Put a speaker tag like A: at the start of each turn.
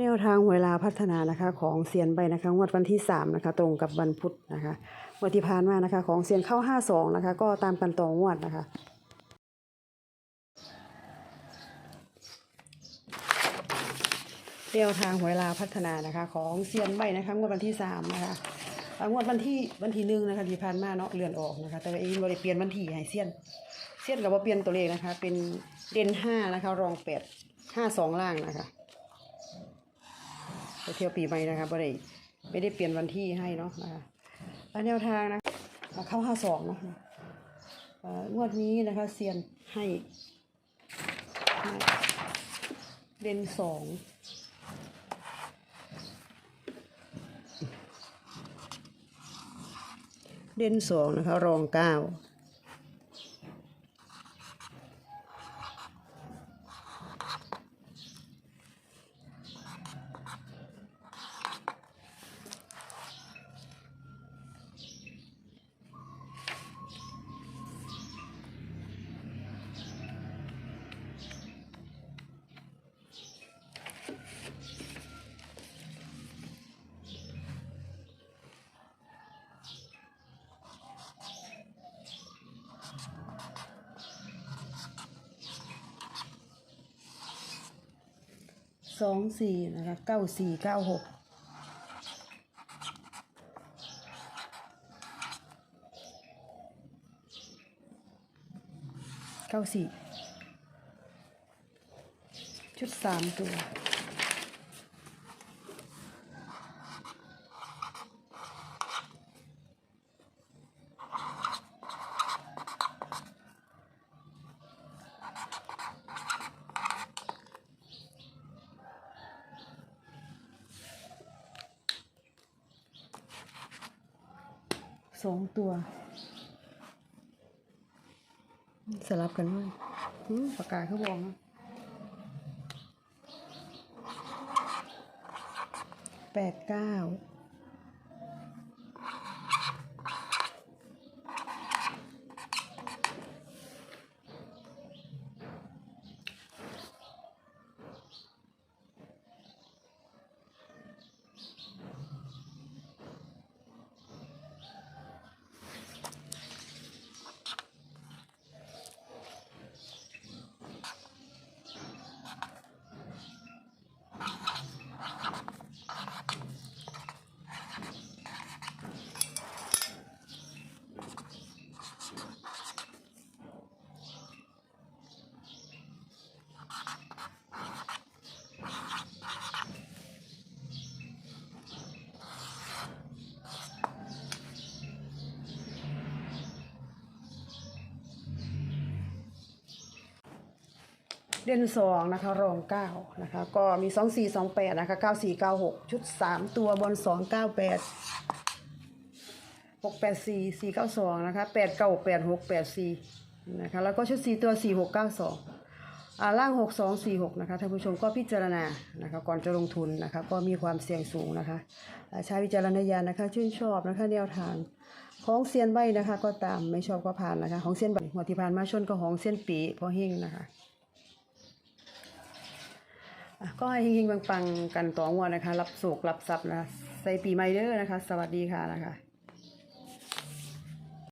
A: แนวทางเวลาพัฒนานะคะของเซียนใบนะคะงวดวันที่3นะคะตรงกับวันพุธนะคะงวดที่ผ่านมานะคะของเซียนเข้า 52นะคะก็ตามกันต่องวดนะคะแนวทางเวลาพัฒนานะคะของเซียนใบนะคะงวดวันที่3นะคะอ่างวดวันที่วันที่หนึ่งนะคะที่ผ่านมาเนาะเลื่อนออกนะคะแต่ว่าเองเราเปลี่ยนวันที่ให้เซียนเซียนกับว่าเปลี่ยนตัวเลขนะคะเป็นเด่นห้านะคะรองแปดห้าสองล่างนะคะ ไปเที่ยวปีใหม่นะคะไม่ได้ไม่ได้เปลี่ยนวันที่ให้เนาะนะคะแล้วแนวทางนะเข้าห้าสองเนาะงวดนี้นะคะเซียนให้ให้เด่นสองเด่นสองนะคะรองเก้า สองสี่นะคะเก้าสี่เก้าหกเก้าสี่ชุดสามตัว สองตัว สลับกันด้วยอืมปากกาเขาบอกนะแปดเก้า เด่นสองนะคะรองเก้านะคะก็มีสองสี่สองแปดนะคะเก้าสี่เก้าหกชุดสามตัวบนสองเก้าแปดหกแปดสี่สี่เก้าสองนะคะแปดเก้าแปดหกแปดสี่นะคะแล้วก็ชุดสี่ตัวสี่หกเก้าสองอ่าล่างหกสองสี่หกนะคะท่านผู้ชมก็พิจารณานะคะก่อนจะลงทุนนะคะก็มีความเสี่ยงสูงนะคะใช้วิจารณญาณนะคะชื่นชอบนะคะแนวทางของเซียนใบนะคะ ก็ตามไม่ชอบก็ผ่านนะคะ ของเซียนใบหัวที่ผ่านมาชนก็ของเซียนปีพอเฮงนะคะ ก็ให้เฮงๆปังๆกันต่องวดนะคะ รับโศกรับทรัพย์นะใส่ปีใหม่เด้อนะคะ สวัสดีค่ะนะคะ